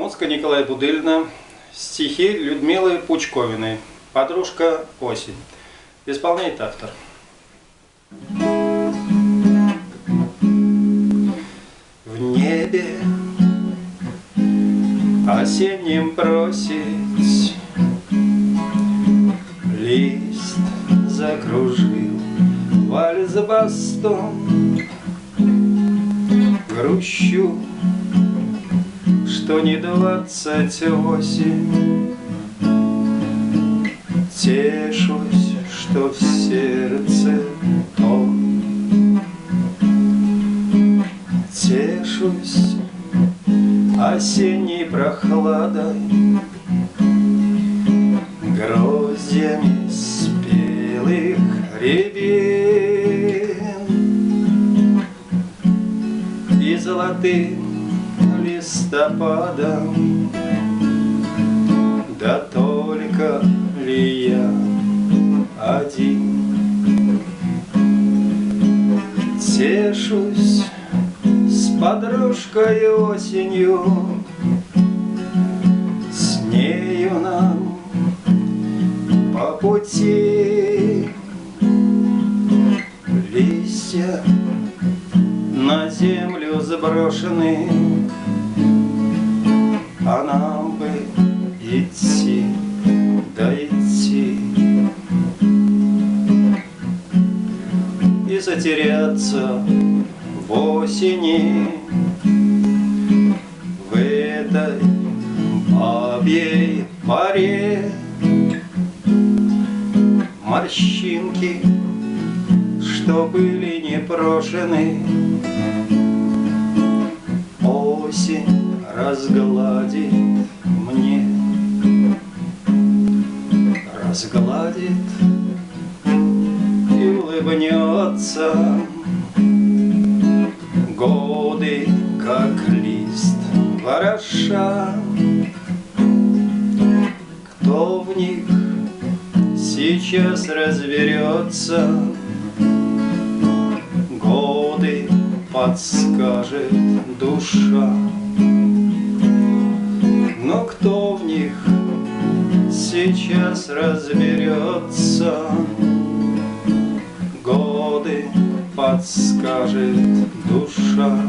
Музыка Николая Будыльна, стихи Людмилы Пучковиной, «Подружка осень». Исполняет автор. В небе осенним просить Лист закружил вальс бастон Грущу, что не двадцать восемь. Тешусь, что в сердце тон Тешусь осенней прохладой. Гроздьями спелых рябин. И золотым листопадом. Да только ли я один? Тешусь с подружкой осенью. С нею нам по пути. Листья на землю заброшены А нам бы идти, да идти? И затеряться в осени В этой бабьей паре. Морщинки, что были не разгладит мне Разгладит и улыбнется. Годы, как лист вороша Кто в них сейчас разберется Годы подскажет душа Но кто в них сейчас разберется. Годы подскажет душа